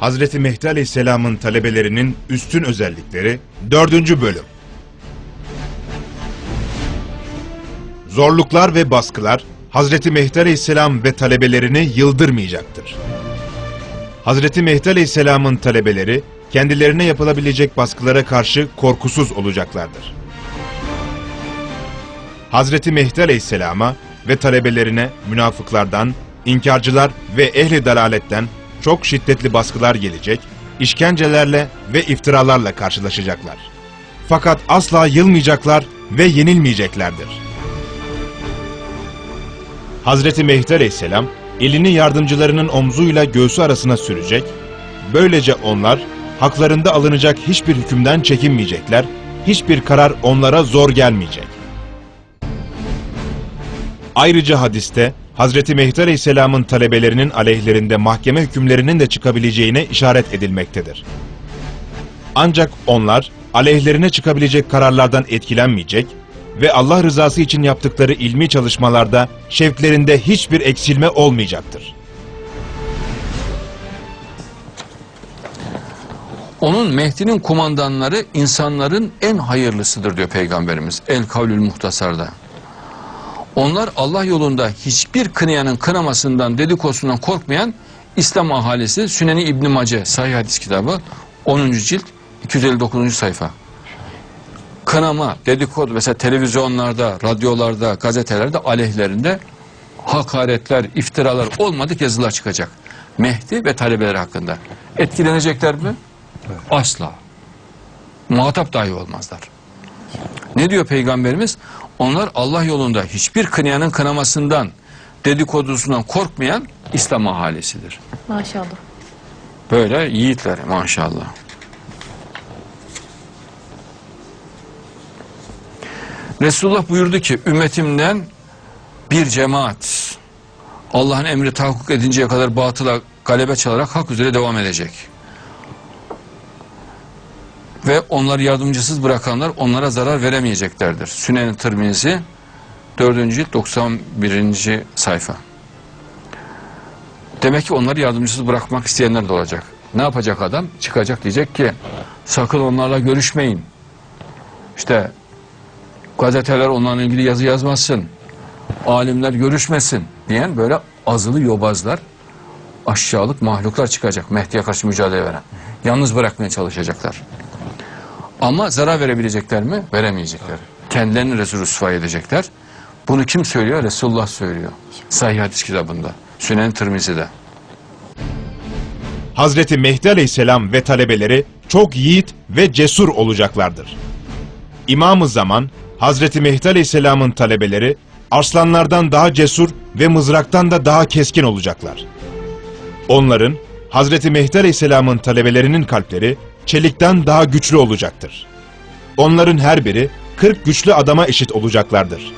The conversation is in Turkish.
Hazreti Mehdi Aleyhisselam'ın talebelerinin üstün özellikleri 4. bölüm. Zorluklar ve baskılar Hazreti Mehdi Aleyhisselam ve talebelerini yıldırmayacaktır. Hazreti Mehdi Aleyhisselam'ın talebeleri kendilerine yapılabilecek baskılara karşı korkusuz olacaklardır. Hazreti Mehdi Aleyhisselam'a ve talebelerine münafıklardan, inkarcılar ve ehli dalaletten çok şiddetli baskılar gelecek, işkencelerle ve iftiralarla karşılaşacaklar. Fakat asla yılmayacaklar ve yenilmeyeceklerdir. Hazreti Mehdi Aleyhisselam elini yardımcılarının omzuyla göğsü arasına sürecek, böylece onlar haklarında alınacak hiçbir hükümden çekinmeyecekler, hiçbir karar onlara zor gelmeyecek. Ayrıca hadiste Hazreti Mehdi Aleyhisselam'ın talebelerinin aleyhlerinde mahkeme hükümlerinin de çıkabileceğine işaret edilmektedir. Ancak onlar aleyhlerine çıkabilecek kararlardan etkilenmeyecek ve Allah rızası için yaptıkları ilmi çalışmalarda şevklerinde hiçbir eksilme olmayacaktır. Onun Mehdi'nin kumandanları insanların en hayırlısıdır diyor Peygamberimiz El Kavlül Muhtasar'da. Onlar Allah yolunda hiçbir kınayanın kınamasından, dedikosundan korkmayan İslam ahalisi Süneni İbn Mace Sahih Hadis kitabı 10. cilt 259. sayfa. Kınama, dedikodu mesela televizyonlarda, radyolarda, gazetelerde aleyhlerinde hakaretler, iftiralar olmadık yazılar çıkacak. Mehdi ve talebeleri hakkında. Etkilenecekler mi? Asla. Muhatap dahi olmazlar. Ne diyor Peygamberimiz? Onlar Allah yolunda hiçbir kınayanın kınamasından, dedikodusundan korkmayan İslam ahalisidir. Maşallah. Böyle yiğitler maşallah. Resulullah buyurdu ki ümmetimden bir cemaat Allah'ın emri tahakkuk edinceye kadar batıla galebe çalarak hak üzere devam edecek. Ve onları yardımcısız bırakanlar onlara zarar veremeyeceklerdir. Sünen-i Tirmizi 4. cilt 91. sayfa. Demek ki onları yardımcısız bırakmak isteyenler de olacak. Ne yapacak adam? Çıkacak diyecek ki sakın onlarla görüşmeyin. İşte gazeteler onlarla ilgili yazı yazmasın. Alimler görüşmesin diyen böyle azılı yobazlar, aşağılık mahluklar çıkacak Mehdi'ye karşı mücadele veren. Yalnız bırakmaya çalışacaklar. Ama zarar verebilecekler mi? Veremeyecekler. Kendilerini rezil rüsva edecekler. Bunu kim söylüyor? Resulullah söylüyor. Sahih hadis kitabında. Sünen Tirmizi'de. Hazreti Mehdi Aleyhisselam ve talebeleri çok yiğit ve cesur olacaklardır. İmam-ı Zaman, Hazreti Mehdi Aleyhisselam'ın talebeleri arslanlardan daha cesur ve mızraktan da daha keskin olacaklar. Onların, Hazreti Mehdi Aleyhisselam'ın talebelerinin kalpleri çelikten daha güçlü olacaktır. Onların her biri 40 güçlü adama eşit olacaklardır.